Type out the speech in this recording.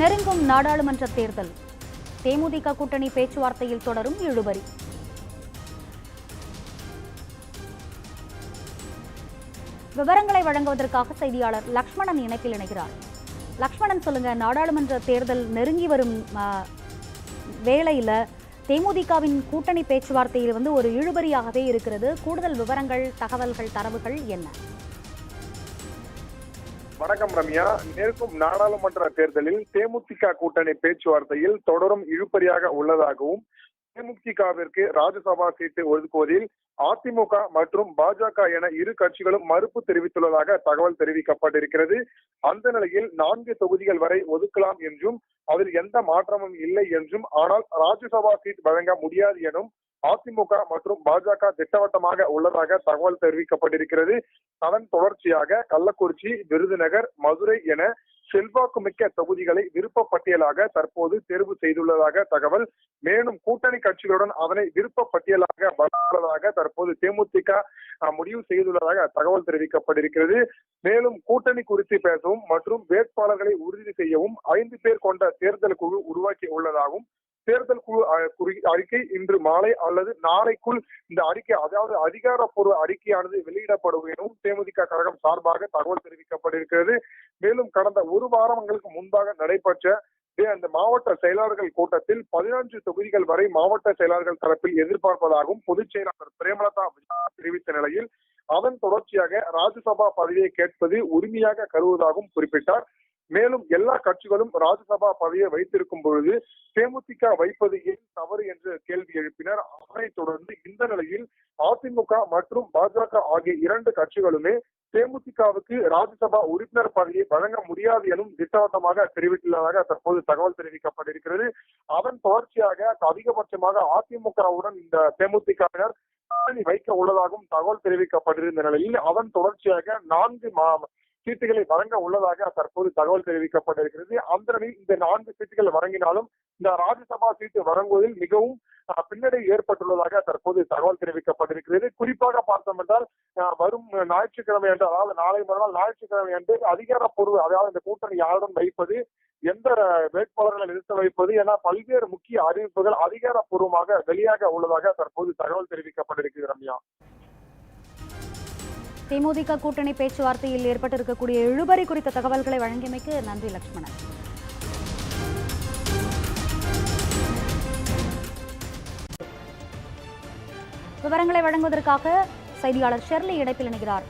நெருங்கும் நாடாளுமன்ற தேர்தல். தேமுதிக கூட்டணி பேச்சுவார்த்தையில் தொடரும் இழுபறி. விவரங்களை வழங்குவதற்காக செய்தியாளர் லக்ஷ்மணன் இணைப்பில் இணைகிறார். லக்ஷ்மணன் சொல்லுங்க நாடாளுமன்ற தேர்தல் நெருங்கி வரும் வேளையில் தேமுதிகவின் கூட்டணி பேச்சுவார்த்தையில் வந்து ஒரு இழுபறியாகவே இருக்கிறது. கூடுதல் விவரங்கள் தகவல்கள் தரவுகள் என்ன? வணக்கம் ரம்யா. நேருக்கும் நாடாளுமன்ற தேர்தலில் தேமுதிக கூட்டணி பேச்சுவார்த்தையில் தொடரும் இழுபறியாக உள்ளதாகவும் தேமுதிகவிற்கு ராஜ்யசபா சீட்டு ஒதுக்குவதில் அதிமுக மற்றும் பாஜக என இரு கட்சிகளும் மறுப்பு தெரிவித்துள்ளதாக தகவல் தெரிவிக்கப்பட்டிருக்கிறது. அந்த நிலையில் நான்கு தொகுதிகள் வரை ஒதுக்கலாம் என்றும் அதில் எந்த மாற்றமும் இல்லை என்றும் ஆனால் ராஜ்யசபா சீட் வழங்க முடியாது எனும் அதிமுக மற்றும் பாஜக திட்டவட்டமாக உள்ளதாக தகவல் தெரிவிக்கப்பட்டிருக்கிறது. அதன் தொடர்ச்சியாக கள்ளக்குறிச்சி விருதுநகர் மதுரை என செல்வாக்கு மிக்க தொகுதிகளை விருப்ப பட்டியலாக தற்போது தேர்வு செய்துள்ளதாக தகவல். மேலும் கூட்டணி கட்சிகளுடன் அதனை விருப்ப பட்டியலாக வழங்குவதாக தற்போது தேமுதிக முடிவு செய்துள்ளதாக தகவல் தெரிவிக்கப்பட்டிருக்கிறது. மேலும் கூட்டணி குறித்து பேசவும் மற்றும் வேட்பாளர்களை உறுதி செய்யவும் ஐந்து பேர் கொண்ட தேர்தல் குழு உருவாக்கி உள்ளதாகவும் தேர்தல் குழு அறிக்கை இன்று மாலை அல்லது நாளைக்குள் இந்த அறிக்கை அதாவது அதிகாரப்பூர்வ அறிக்கையானது வெளியிடப்படும் எனவும் தேமுதிக கழகம் சார்பாக தகவல் தெரிவிக்கப்பட்டிருக்கிறது. மேலும் கடந்த ஒரு வாரங்களுக்கு முன்பாக நடைபெற்ற அந்த மாவட்ட செயலாளர்கள் கூட்டத்தில் பதினஞ்சு தொகுதிகள் வரை மாவட்ட செயலாளர்கள் தரப்பில் எதிர்பார்ப்பதாகவும் பொதுச் செயலாளர் பிரேமலதா தெரிவித்த நிலையில் அதன் தொடர்ச்சியாக ராஜ்யசபா பதவியை கேட்பது உரிமையாக கருவதாகவும் குறிப்பிட்டார். மேலும் எல்லா கட்சிகளும் ராஜ்யசபா பதவியை வைத்திருக்கும் பொழுது தேமுதிக வைப்பது ஏன் தவறு என்று கேள்வி எழுப்பினர். அதனைத் தொடர்ந்து இந்த நிலையில் அதிமுக மற்றும் பாஜக ஆகிய இரண்டு கட்சிகளுமே தேமுதிகவுக்கு ராஜ்யசபா உறுப்பினர் பதவியை வழங்க முடியாது எனும் திட்டவட்டமாக தெரிவித்துள்ளதாக தற்போது தகவல் தெரிவிக்கப்பட்டிருக்கிறது. அதன் தொடர்ச்சியாக அதிகபட்சமாக அதிமுகவுடன் இந்த தேமுதிகவினர் கூட்டணி வைக்க உள்ளதாகவும் தகவல் தெரிவிக்கப்பட்டிருந்த நிலையில் அதன் தொடர்ச்சியாக நான்கு மா- சீட்டுகளை வழங்க உள்ளதாக தற்போது தகவல் தெரிவிக்கப்பட்டிருக்கிறது. அந்த இந்த நான்கு சீட்டுகள் வழங்கினாலும் இந்த ராஜ்யசபா சீட்டு வழங்குவதில் மிகவும் பின்னடை ஏற்பட்டுள்ளதாக தற்போது தகவல் தெரிவிக்கப்பட்டிருக்கிறது. குறிப்பாக பார்த்தோம் என்றால் வரும் ஞாயிற்றுக்கிழமை அன்று அதாவது நாளை மறுநாள் ஞாயிற்றுக்கிழமை அன்று அதிகாரப்பூர்வ அதாவது இந்த கூட்டணி யாருடன் வைப்பது எந்த வேட்பாளர்களை நிறுத்த வைப்பது என பல்வேறு முக்கிய அறிவிப்புகள் அதிகாரப்பூர்வமாக வெளியாக உள்ளதாக தற்போது தகவல் தெரிவிக்கப்பட்டிருக்கிறது ரம்யா. தேமுதிக கூட்டணி பேச்சுவார்த்தையில் ஏற்பட்டிருக்கக்கூடிய இழுபறி குறித்த தகவல்களை வழங்கியமைக்கு நன்றி லக்ஷ்மணன். விவரங்களை வழங்குவதற்காக செய்தியாளர் ஷெர்லி இணைப்பில் இணைகிறார்.